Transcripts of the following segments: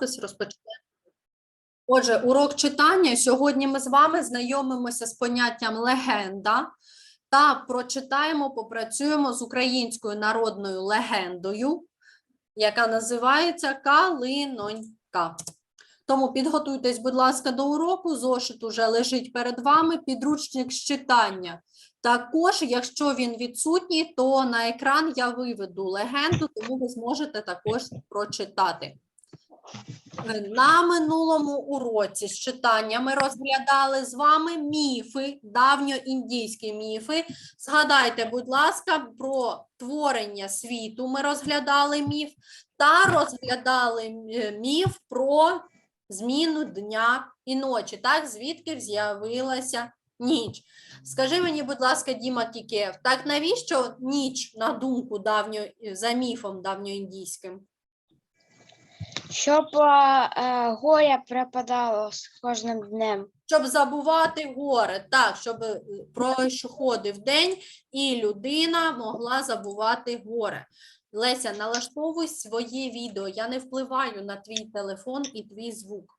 розпочнемо. Отже, урок читання. Сьогодні ми з вами знайомимося з поняттям легенда та прочитаємо, попрацюємо з українською народною легендою, яка називається Калинонька. Тому підготуйтесь, будь ласка, до уроку. Зошит уже лежить перед вами, підручник з читання. Також, якщо він відсутній, то на екран я виведу легенду, тому ви зможете також прочитати. На минулому уроці з читання ми розглядали з вами міфи, давньоіндійські міфи. Згадайте, будь ласка, про творення світу ми розглядали міф та розглядали міф про зміну дня і ночі, так, звідки з'явилася ніч. Скажи мені, будь ласка, Діма Кікеєв, так навіщо ніч на думку давньо, за міфом давньоіндійським? Щоб е, е, горя припадало з кожним днем. Щоб забувати горе, так, щоб е, проходив день і людина могла забувати горе. Леся, налаштовуй своє відео. Я не впливаю на твій телефон і твій звук.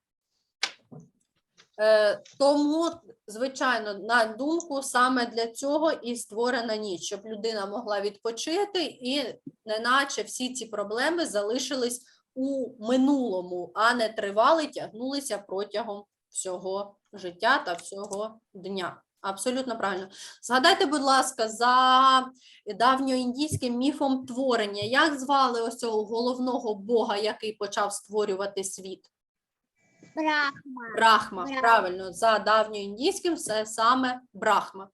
Е, тому, звичайно, на думку, саме для цього і створена ніч, щоб людина могла відпочити, і неначе всі ці проблеми залишились у минулому, а не тривали, тягнулися протягом всього життя та всього дня. Абсолютно правильно. Згадайте, будь ласка, за давньоіндійським міфом творення. Як звали ось цього головного бога, який почав створювати світ? Брахма. Брахма. Брахма. Правильно, за давньоіндійським це саме Брахма.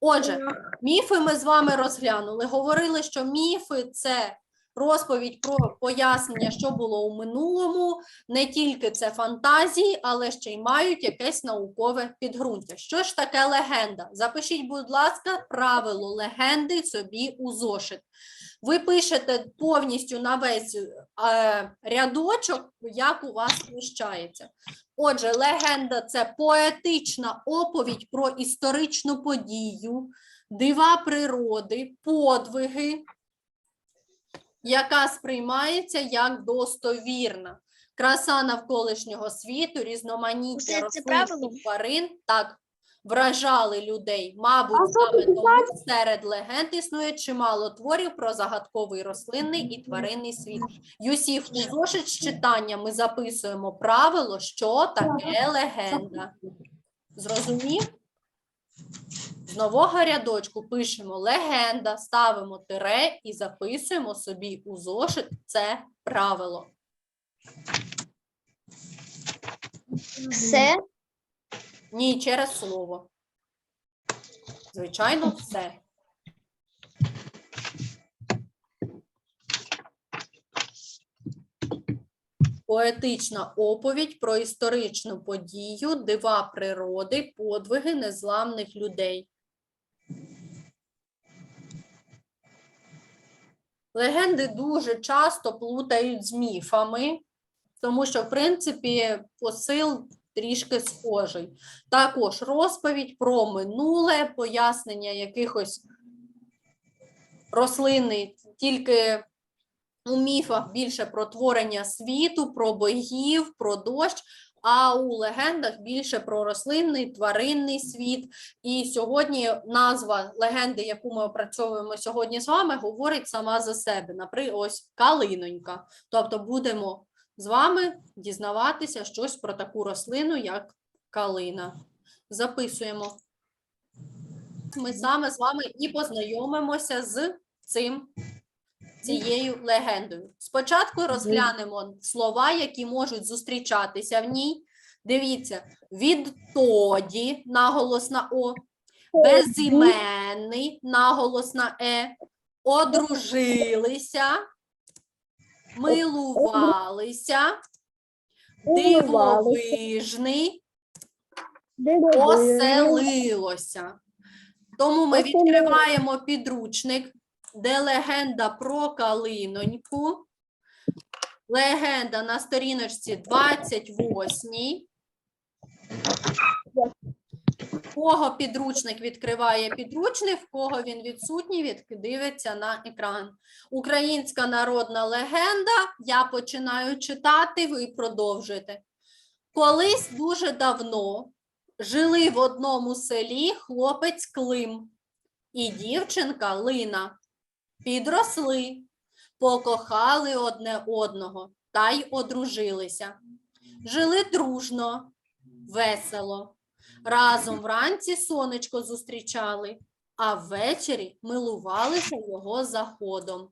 Отже, Міфи ми з вами розглянули. Говорили, що міфи це розповідь про пояснення, що було у минулому. Не тільки це фантазії, але ще й мають якесь наукове підґрунтя. Що ж таке легенда? Запишіть, будь ласка, правило легенди собі у зошит. Ви пишете повністю на весь е, рядочок, як у вас вміщається. Отже, легенда це поетична оповідь про історичну подію, дива природи, подвиги, яка сприймається як достовірна. Краса навколишнього світу, різноманіття рослин і тварин так вражали людей. Мабуть, саме тому серед легенд існує чимало творів про загадковий рослинний і тваринний світ. Юсіф, у зошит з читання ми записуємо правило, що таке легенда. Зрозумів? З нового рядочку пишемо легенда, ставимо тире і записуємо собі у зошит це правило. Все. Ні, через слово. Звичайно, все. Поетична оповідь про історичну подію, дива природи, подвиги незламних людей. Легенди дуже часто плутають з міфами, тому що, в принципі, посил трішки схожий. Також розповідь про минуле, пояснення якихось рослини, тільки у міфах більше про творення світу, про богів, про дощ, а у легендах більше про рослинний, тваринний світ. І сьогодні назва легенди, яку ми опрацьовуємо сьогодні з вами, говорить сама за себе. Наприклад, ось Калинонька. Тобто будемо з вами дізнаватися щось про таку рослину, як калина. Записуємо. Ми саме з вами і познайомимося з цим, цією легендою. Спочатку розглянемо слова, які можуть зустрічатися в ній. Дивіться, відтоді наголос на О, безіменний наголос на Е, одружилися, милувалися, дивовижний, оселилося. Тому ми відкриваємо підручник, де легенда про калиноньку. Легенда на сторіночці 28. кого підручник відкриває підручник, в кого він відсутній, від дивиться на екран. Українська народна легенда. Я починаю читати, ви продовжуєте. Колись дуже давно жили в одному селі хлопець Клим і дівчинка Лина. Підросли, покохали одне одного та й одружилися. Жили дружно, весело. Разом вранці сонечко зустрічали, а ввечері милувалися його заходом.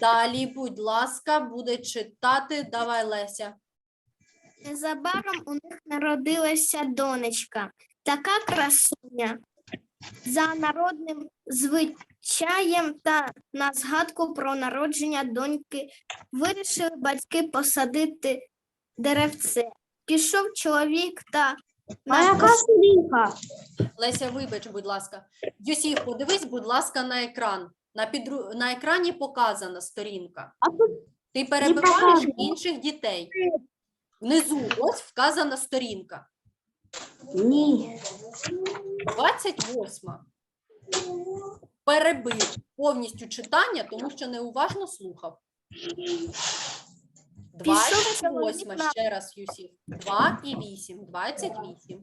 Далі, будь ласка, буде читати. Давай, Леся. Незабаром у них народилася донечка, така красуня. За народним звичаєм та на згадку про народження доньки вирішили батьки посадити деревце. Пішов чоловік та на сторінка? Леся, вибач, будь ласка. Юсів, подивись, будь ласка, на екран. На, підру... на екрані показана сторінка. А тут Ти перебиваєш показано. інших дітей. Внизу ось вказана сторінка. Ні. 28. Перебив повністю читання, тому що неуважно слухав. Пішов 28. Ще раз, Юсів. 2 і 8. 28.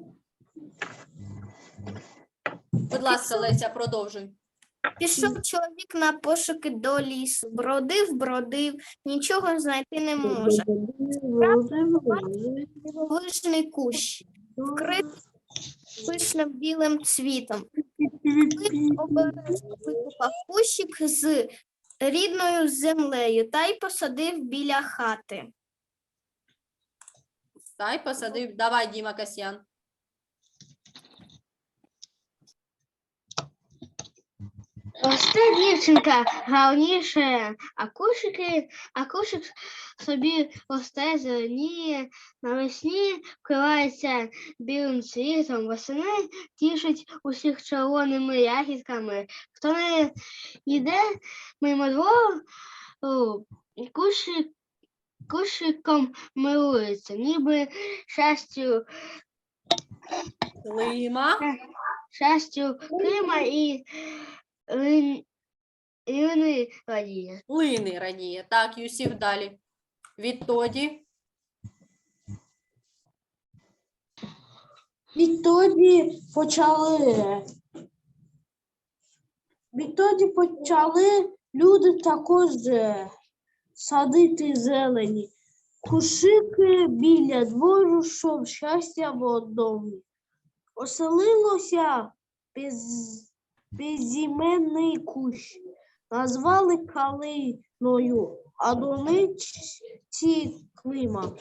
Будь ласка, Леся, продовжуй. пішов чоловік на пошуки до лісу. Бродив, бродив, нічого знайти не може. Дивовижний кущ, вкритий пишним білим цвітом. Обережно викопав кущик з рідною землею та й посадив біля хати. Та й посадив. Давай, Діма Касьян. Росте дівчинка гарніше, а кушики, а кушик собі росте, зеленіє, навесні вкривається білим цвітом, восени тішить усіх червоними ягідками. Хто не йде мимо двору, кушик, кушиком милується, ніби щастю, Клима. щастю Крима і лин- Ірини радіє. Лини радіє. Так, Юсів далі. Відтоді. Відтоді почали. Відтоді почали люди також е, садити зелені. Кушики біля двору, щоб щастя в одному. Оселилося без, безіменний кущ. Назвали калиною, а донечці Клима.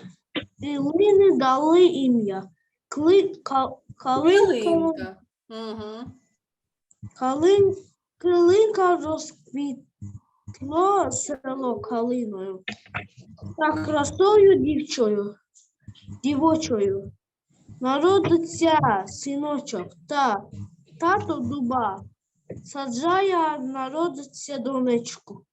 І лини дали ім'я. Кли, ка, калинка. Угу. калин, калинка розквітло село калиною. Та красою дівчою, дівочою. Народиться синочок та тато дуба. Саджає, народиться донечку.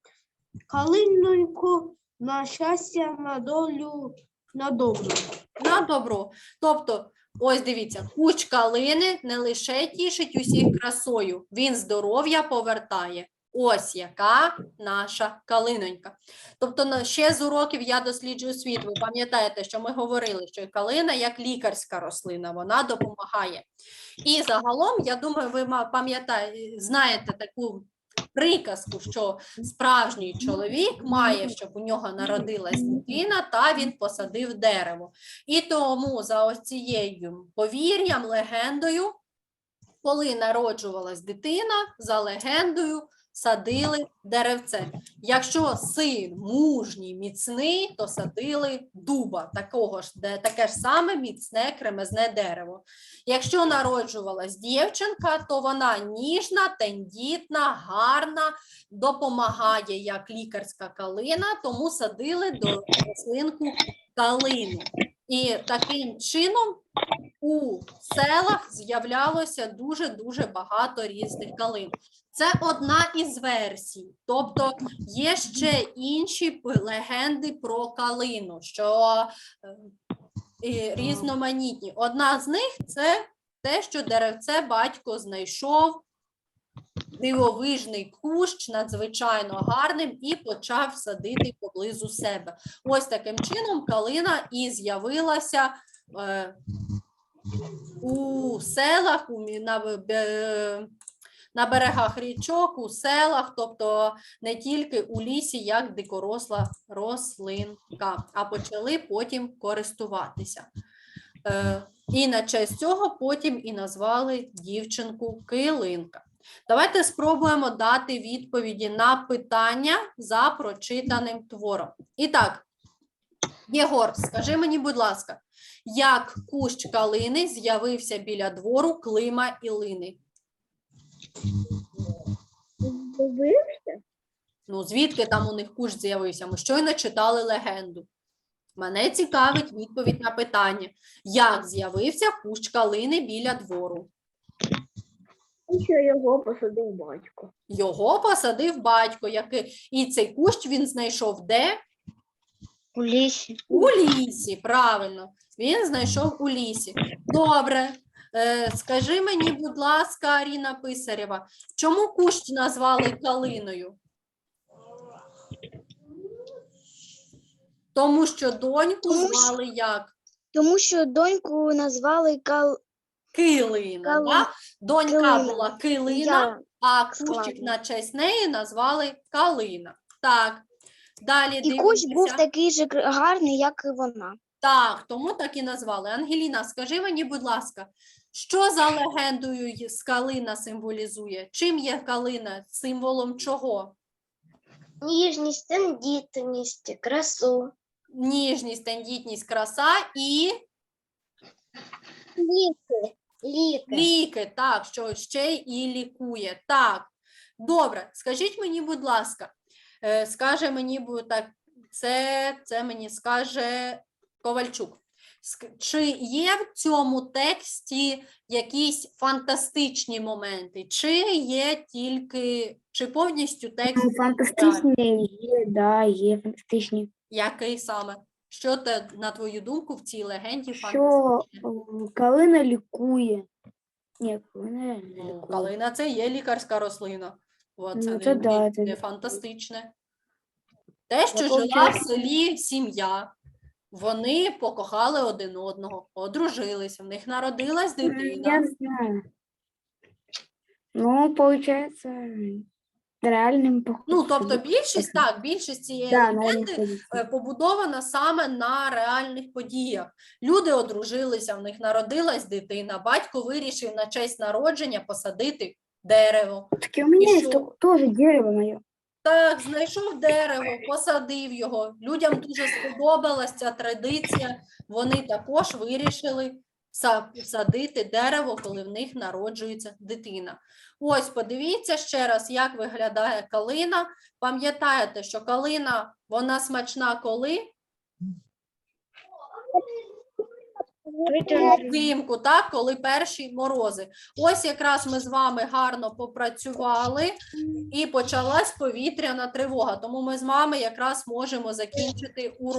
Калиноньку на щастя, на долю, на добро. На добро. Тобто, ось дивіться, куч калини не лише тішить усіх красою, він здоров'я повертає. Ось яка наша калинонька. Тобто, ще з уроків я досліджую світ. Ви пам'ятаєте, що ми говорили, що калина як лікарська рослина, вона допомагає. І загалом, я думаю, ви пам'ятаєте, знаєте таку приказку, що справжній чоловік має, щоб у нього народилась дитина, та він посадив дерево. І тому за ось цією повір'ям, легендою, коли народжувалась дитина, за легендою садили деревце. Якщо син мужній, міцний, то садили дуба, такого ж, де, таке ж саме міцне кремезне дерево. Якщо народжувалась дівчинка, то вона ніжна, тендітна, гарна, допомагає як лікарська калина, тому садили до рослинку калину. І таким чином у селах з'являлося дуже-дуже багато різних калин. Це одна із версій. Тобто є ще інші легенди про калину, що е, різноманітні. Одна з них це те, що деревце батько знайшов дивовижний кущ, надзвичайно гарним, і почав садити поблизу себе. Ось таким чином калина і з'явилася е, у селах, на, берегах річок, у селах, тобто не тільки у лісі, як дикоросла рослинка, а почали потім користуватися. Е, і на честь цього потім і назвали дівчинку Килинка. Давайте спробуємо дати відповіді на питання за прочитаним твором. І так, Єгор, скажи мені, будь ласка, як кущ калини з'явився біля двору Клима і Лини? Ну, звідки там у них кущ з'явився? Ми щойно читали легенду. Мене цікавить відповідь на питання, як з'явився кущ калини біля двору? Що його посадив батько. Його посадив батько, який і цей кущ він знайшов де? У лісі. У лісі, правильно. Він знайшов у лісі. Добре. Е, скажи мені, будь ласка, Аріна Писарєва, чому кущ назвали калиною? Тому що доньку Тому що- звали як? Тому що доньку назвали Кал... Килина. Кали- Да? Донька Килина. була килина, Я... а кущик Ладно. на честь неї назвали калина. Так. Далі І кущ був такий же гарний, як і вона. Так, тому так і назвали. Ангеліна, скажи мені, будь ласка, що за легендою й- з калина символізує? Чим є калина? Символом чого? Ніжність, тендітність, красу. Ніжність, тендітність, краса і Ліки. Ліки. ліки. Так, що ще і лікує. Так. Добре, скажіть мені, будь ласка, скаже мені, так, це, це мені скаже Ковальчук. Чи є в цьому тексті якісь фантастичні моменти, чи є тільки, чи повністю текст? Фантастичні є, да, є фантастичні. який саме? Що те, на твою думку, в цій легенді Що фантастичне? калина лікує. Ні, калина не Ну, лікує. калина це є лікарська рослина. От, це Ну, не, це не- да, це не да. фантастичне. Те, що жила в получається- селі сім'я, вони покохали один одного, одружилися, в них народилась дитина. Я знаю. Ну, получается, реальним Ну, тобто більшість, так, більшість цієї да, легенди е, побудована саме на реальних подіях. Люди одружилися, в них народилась дитина, батько вирішив на честь народження посадити дерево. Так у меня И есть шо? дерево мое. Так, знайшов дерево, посадив його. Людям дуже сподобалась ця традиція. Вони також вирішили са- садити дерево, коли в них народжується дитина. Ось подивіться ще раз, як виглядає калина. Пам'ятаєте, що калина вона смачна коли? Взимку, так, коли перші морози. Ось якраз ми з вами гарно попрацювали і почалась повітряна тривога. Тому ми з вами якраз можемо закінчити урок.